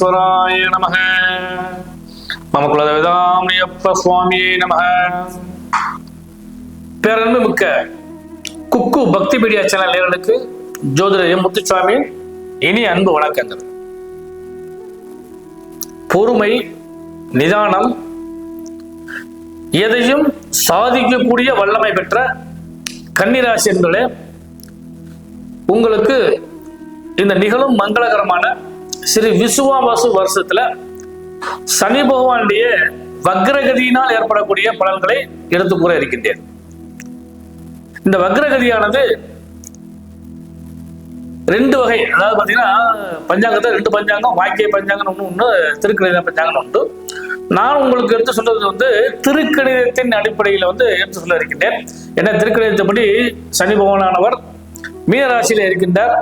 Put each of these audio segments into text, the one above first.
விக்னேஸ்வராய நமக. நம குலதேவதாமியப்ப சுவாமியே நமக. பேரன்பு மிக்க குக்கு பக்தி பீடியா சேனல் நேரலுக்கு ஜோதிடர் எம் முத்துசுவாமி இனி அன்பு வணக்கங்கள். பொறுமை நிதானம் எதையும் சாதிக்கக்கூடிய வல்லமை பெற்ற கன்னிராசி என்பதே உங்களுக்கு இந்த நிகழும் மங்களகரமான ஸ்ரீ விசுவாவாசு வருஷத்துல சனி பகவானுடைய வக்ரகதியினால் ஏற்படக்கூடிய பலன்களை எடுத்து கூற இருக்கின்றேன். இந்த வக்ரகதியானது ரெண்டு வகை அதாவது பாத்தீங்கன்னா பஞ்சாங்கத்தை ரெண்டு பஞ்சாங்கம் வாக்கிய பஞ்சாங்கம் ஒன்று ஒன்று திருக்கணித பஞ்சாங்கம் உண்டு. நான் உங்களுக்கு எடுத்து சொல்றது வந்து திருக்கணிதத்தின் அடிப்படையில் வந்து எடுத்து சொல்ல இருக்கின்றேன். ஏன்னா திருக்கணிதத்தைப்படி சனி பகவானவர் மீனராசியில இருக்கின்றார்.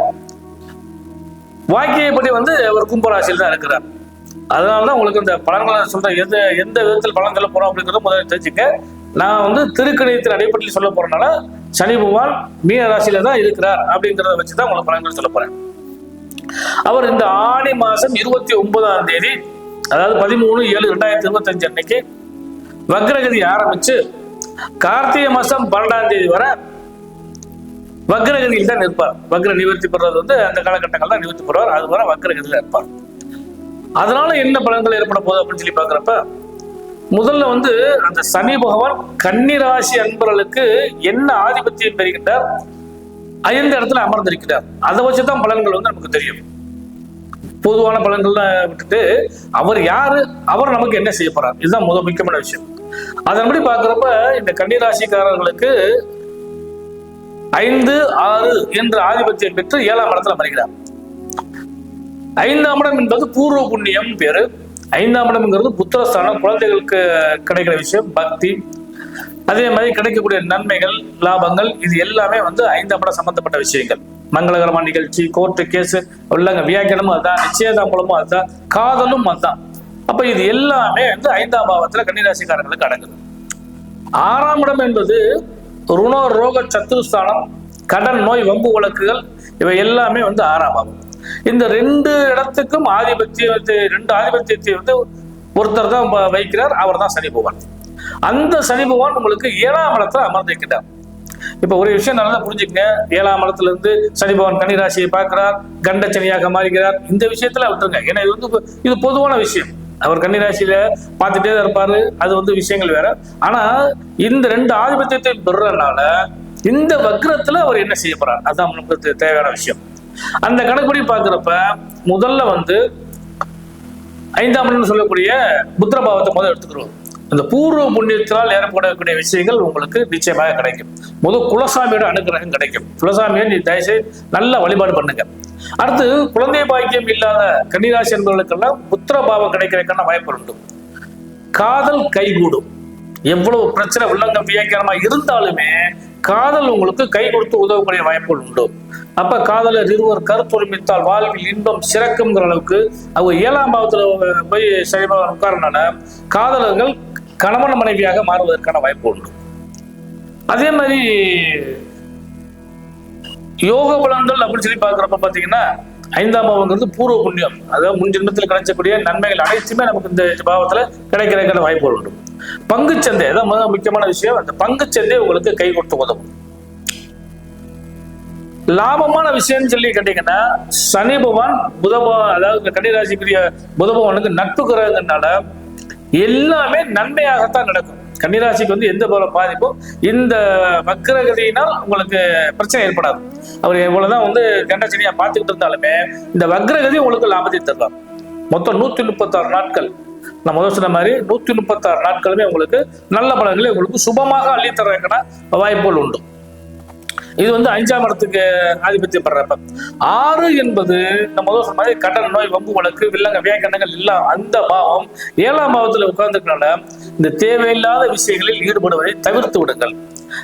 வாக்கியப்படி வந்து ஒரு கும்பராசியில் தான் இருக்கிறார். அதனால தான் உங்களுக்கு இந்த பலன்களை சொல்கிறேன் எந்த எந்த விதத்தில் பலன் போகிறோம் போறோம் அப்படிங்கிறத முதல்ல தெரிஞ்சுக்க. நான் வந்து திருக்கணியத்தின் அடிப்படையில் சொல்ல போறதுனால சனி பகவான் மீன ராசியில தான் இருக்கிறார் அப்படிங்கிறத வச்சு தான் உங்களுக்கு பலன்கள் சொல்ல போறேன். அவர் இந்த ஆணி மாசம் இருபத்தி ஒன்பதாம் தேதி அதாவது பதிமூணு ஏழு ரெண்டாயிரத்தி இருபத்தஞ்சு அன்னைக்கு வக்ரகதி ஆரம்பிச்சு கார்த்திகை மாசம் பன்னெண்டாம் தேதி வரை வக்ரகதியில் தான் நிற்பார். வக்ர நிவர்த்தி பெறுறது வந்து அந்த காலகட்டங்கள் தான் நிவர்த்தி பெறுவார் அது வரை வக்ரகதியில் இருப்பார் அதனால என்ன பலன்கள் ஏற்பட போகுது அப்படின்னு சொல்லி பாக்குறப்ப முதல்ல வந்து அந்த சனி பகவான் கன்னிராசி அன்பர்களுக்கு என்ன ஆதிபத்தியம் பெறுகின்றார்? ஐந்து இடத்துல அமர்ந்திருக்கிறார். அதை வச்சுதான் பலன்கள் வந்து நமக்கு தெரியும். பொதுவான பலன்கள்லாம் விட்டுட்டு அவர் யாரு? அவர் நமக்கு என்ன செய்ய போறார்? இதுதான் முதல் முக்கியமான விஷயம். அதன்படி பாக்குறப்ப இந்த கன்னிராசிக்காரர்களுக்கு ஐந்து ஆறு என்ற ஆதிபத்தியம் பெற்று ஏழாம் இடத்துல மறைகிறார். ஐந்தாம் இடம் என்பது பூர்வ புண்ணியம் பேரு. ஐந்தாம் இடம்ங்கிறது புத்திரஸ்தானம் குழந்தைகளுக்கு கிடைக்கிற விஷயம் பக்தி. அதே மாதிரி கிடைக்கக்கூடிய நன்மைகள் லாபங்கள் இது எல்லாமே வந்து ஐந்தாம் இடம் சம்பந்தப்பட்ட விஷயங்கள். மங்களகரமான நிகழ்ச்சி கோர்ட்டு கேஸ் உள்ளங்க வியாக்கியனமும் அதுதான் நிச்சயதாம்பலமும் அதுதான் காதலும் அதுதான். அப்ப இது எல்லாமே வந்து ஐந்தாம் பாவத்துல கன்னிராசிக்காரங்களுக்கு அடங்குது. ஆறாம் இடம் என்பது ருணோ ரோக சத்துருஸ்தானம் கடன் நோய் வம்பு வழக்குகள் இவை எல்லாமே வந்து ஆறாம் ஆகும். இந்த ரெண்டு இடத்துக்கும் ஆதிபத்தியத்தை ரெண்டு ஆதிபத்தியத்தை வந்து ஒருத்தர் தான் வைக்கிறார் அவர் தான் சனி பகவான். அந்த சனி பகவான் உங்களுக்கு ஏழாம் இடத்துல அமர்ந்திருக்கிறார் இப்ப ஒரு விஷயம் நல்லா புரிஞ்சுக்கங்க. ஏழாம் இடத்துல இருந்து சனி பகவான் கன்னிராசியை பார்க்கிறார் கண்ட சனியாக மாறுகிறார். இந்த விஷயத்துல விட்டுருங்க. ஏன்னா இது வந்து இது பொதுவான விஷயம். அவர் கன்னிராசியில பார்த்துட்டே தான் இருப்பாரு. அது வந்து விஷயங்கள் வேற. ஆனா இந்த ரெண்டு ஆதிபத்தியத்தை பெறுறதுனால இந்த வக்ரத்துல அவர் என்ன செய்ய போறார்? அதுதான் நமக்கு தேவையான விஷயம். அந்த கணக்குப்படி பாக்குறப்ப முதல்ல வந்து ஐந்தாம் இடம் சொல்லக்கூடிய புத்திரபாவத்தை முதல் எடுத்துக்கிறோம் அந்த பூர்வ புண்ணியத்தினால் ஏற்படக்கூடிய விஷயங்கள் உங்களுக்கு நிச்சயமாக கிடைக்கும். முதல் குலசாமியோட அனுகிரகம் கிடைக்கும். குலசாமியை நீ தயவுசெய்து நல்ல வழிபாடு பண்ணுங்க. அடுத்து குழந்தை பாக்கியம் இல்லாத கன்னிராசி என்பவர்களுக்கெல்லாம் புத்திர பாவம் கிடைக்கிறதுக்கான வாய்ப்பு உண்டு. காதல் கைகூடும். எவ்வளவு பிரச்சனை உள்ளங்க வியாக்கியமா இருந்தாலுமே காதல் உங்களுக்கு கை கொடுத்து உதவக்கூடிய வாய்ப்புகள் உண்டு. அப்ப காதலர் இருவர் கருத்தொருமித்தால் வாழ்வில் இன்பம் சிறக்குங்கிற அளவுக்கு அவங்க ஏழாம் பாவத்துல போய் சரிமா உட்காரனால காதலர்கள் கணவன் மனைவியாக மாறுவதற்கான வாய்ப்பு உண்டு. அதே மாதிரி யோக பலன்கள் அப்படின்னு சொல்லி பார்க்குறப்ப பார்த்தீங்கன்னா ஐந்தாம் பாவங்கிறது பூர்வ புண்ணியம். அதாவது முன் ஜென்மத்தில் கிடைச்சக்கூடிய நன்மைகள் அனைத்துமே நமக்கு இந்த பாவத்துல கிடைக்கிறதுக்கான வாய்ப்புகள் உண்டு. பங்குச்சந்தை அதான் முதல் முக்கியமான விஷயம். அந்த பங்குச்சந்தை உங்களுக்கு கை கொடுத்து உதவும். லாபமான விஷயம்னு சொல்லி கேட்டீங்கன்னா சனி பகவான் புதபா அதாவது கன்னிராசிக்குரிய புத பகவானுக்கு நட்பு கிரகங்கள்னால எல்லாமே நன்மையாகத்தான் நடக்கும். கன்னிராசிக்கு வந்து எந்த போல பாதிப்பும் இந்த வக்ரகதியினால் உங்களுக்கு பிரச்சனை ஏற்படாது. அவர் இவ்வளவுதான் வந்து கண்டச்சனியா பார்த்துக்கிட்டு இருந்தாலுமே இந்த வக்ரகதி உங்களுக்கு லாபத்தை தரலாம் மொத்தம் நூத்தி முப்பத்தாறு நாட்கள். நான் முதல் சொன்ன மாதிரி நூத்தி முப்பத்தாறு நாட்களுமே உங்களுக்கு நல்ல பலன்களை உங்களுக்கு சுபமாக அள்ளித்தர வாய்ப்புகள் உண்டு. இது வந்து அஞ்சாம் இடத்துக்கு ஆதிபத்தியம் படுறப்ப ஆறு என்பது நம்ம முதல் சொன்ன மாதிரி கடன் நோய் வம்பு வழக்கு வில்லங்க வியாக்கணங்கள் எல்லாம் அந்த பாவம் ஏழாம் பாவத்துல உட்கார்ந்துக்கனால இந்த தேவையில்லாத விஷயங்களில் ஈடுபடுவதை தவிர்த்து விடுங்கள்.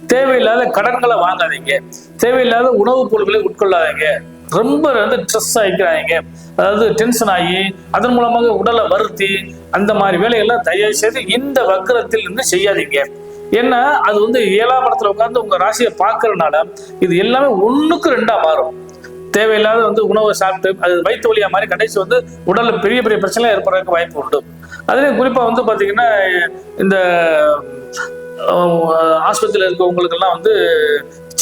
தேவையில்லாத கடன்களை வாங்காதீங்க. தேவையில்லாத உணவுப் பொருட்களை உட்கொள்ளாதீங்க. ரொம்ப வந்து ஸ்ட்ரெஸ் ஆகிக்கிறாங்க அதாவது டென்ஷன் ஆகி அதன் மூலமாக உடலை வருத்தி அந்த மாதிரி வேலையெல்லாம் தயவு செய்து இந்த வக்கரத்தில் இருந்து செய்யாதீங்க. ஏன்னா அது வந்து ஏழாம் இடத்துல உட்காந்து உங்க ராசியை பார்க்கறதுனால இது எல்லாமே ஒண்ணுக்கு ரெண்டா மாறும். தேவையில்லாத வந்து உணவை சாப்பிட்டு அது வயிற்று வழியா மாதிரி கடைசி வந்து உடல்ல பெரிய பெரிய பிரச்சனை ஏற்படுறதுக்கு வாய்ப்பு உண்டு. அதுல குறிப்பா வந்து பாத்தீங்கன்னா இந்த ஆஸ்பத்திரியில் இருக்கவங்களுக்கெல்லாம் வந்து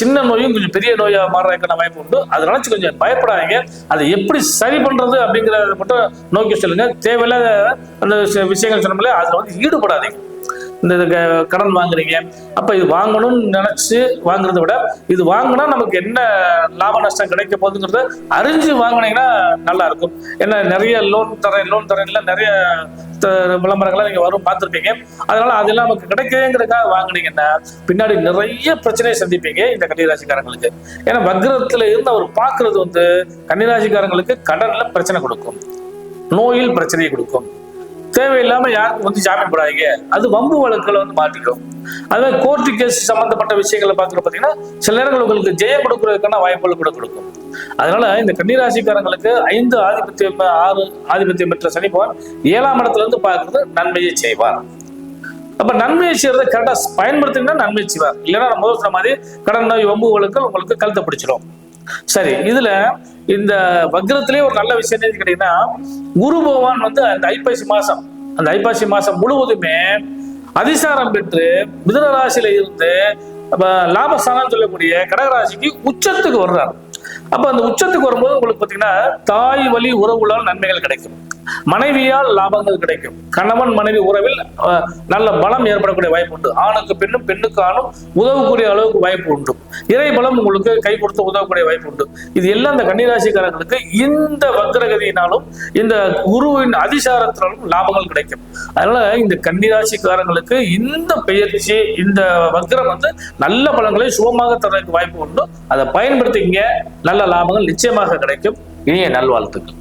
சின்ன நோயும் கொஞ்சம் பெரிய நோயா மாறுறதுக்கான வாய்ப்பு உண்டு. அதை கொஞ்சம் பயப்படாதீங்க. அதை எப்படி சரி பண்றது அப்படிங்கிறத மட்டும் நோக்கி சொல்லுங்க. தேவையில்லாத அந்த விஷயங்கள் சொன்னோம்ல அதுல வந்து ஈடுபடாதீங்க. இந்த இது க- கடன் வாங்குறீங்க. அப்ப இது வாங்கணும்னு நினைச்சு வாங்குறத விட இது வாங்கினா நமக்கு என்ன லாப நஷ்டம் கிடைக்க போகுதுங்கிறத அறிஞ்சு வாங்குனீங்கன்னா நல்லா இருக்கும். ஏன்னா நிறைய லோன் தரேன் லோன் தரேன்ல நிறைய த- விளம்பரங்கள்லாம் நீங்க வரும் பார்த்துருப்பீங்க. அதனால அதெல்லாம் நமக்கு கிடைக்குதுங்கிறதுக்காக வாங்குனீங்கன்னா பின்னாடி நிறைய பிரச்சனையை சந்திப்பீங்க இந்த கன்னிராசிக்காரங்களுக்கு. ஏன்னா வக்ரத்துல இருந்து அவர் பார்க்கறது வந்து கன்னிராசிக்காரங்களுக்கு கடன்ல பிரச்சனை கொடுக்கும். நோயில் பிரச்சனையை கொடுக்கும். தேவையில்லாம யாருக்கும் வந்து ஜாமீன் போடாதீங்க. அது வம்பு வழக்குல வந்து மாட்டிக்கும் அதே கோர்ட்டு கேஸ் சம்பந்தப்பட்ட விஷயங்களை பார்க்குற பார்த்தீங்கன்னா சில நேரங்கள் உங்களுக்கு ஜெயம் கொடுக்கறதுக்கான வாய்ப்புகள் கூட கொடுக்கும். அதனால இந்த கன்னிராசிக்காரங்களுக்கு ஐந்து ஆதிபத்தியம் ஆறு ஆதிபத்தியம் பெற்ற சனி பகவான் ஏழாம் இடத்துல இருந்து பார்க்கறது நன்மையை செய்வார். அப்ப நன்மையை செய்யறதை கரெக்டா பயன்படுத்தினா நன்மை செய்வார். இல்லைன்னா நம்ம முதல் சொன்ன மாதிரி கடன் நோய் வம்பு வழக்கு உங்களுக்கு கழுத்தை பிடிச்சிடும். சரி இதுல இந்த வக்ரத்திலே ஒரு நல்ல விஷயம் என்ன கேட்டீங்கன்னா குரு பகவான் வந்து அந்த ஐப்பசி மாசம் அந்த ஐப்பசி மாசம் முழுவதுமே அதிசாரம் பெற்று மிதுன ராசியில இருந்து லாபஸ்தானம் சொல்லக்கூடிய கடகராசிக்கு உச்சத்துக்கு வர்றார். அப்ப அந்த உச்சத்துக்கு வரும்போது உங்களுக்கு பாத்தீங்கன்னா தாய் வழி உறவுகளால் நன்மைகள் கிடைக்கும். மனைவியால் லாபங்கள் கிடைக்கும். கணவன் மனைவி உறவில் நல்ல பலம் ஏற்படக்கூடிய வாய்ப்பு உண்டு. ஆணுக்கு பெண்ணும் பெண்ணுக்கு ஆணும் உதவக்கூடிய அளவுக்கு வாய்ப்பு உண்டு. இறை பலம் உங்களுக்கு கை கொடுத்து உதவக்கூடிய வாய்ப்பு உண்டு. இது எல்லாம் இந்த கன்னிராசிக்காரர்களுக்கு இந்த வக்ரகதியினாலும் இந்த குருவின் அதிசாரத்தினாலும் லாபங்கள் கிடைக்கும். அதனால இந்த கன்னிராசிக்காரங்களுக்கு இந்த பெயர்ச்சி இந்த வக்ரம் வந்து நல்ல பலங்களை சுகமாக தரதுக்கு வாய்ப்பு உண்டு. அதை பயன்படுத்திங்க நல்ல லாபங்கள் நிச்சயமாக கிடைக்கும். இனிய நல்வாழ்த்துக்கள்.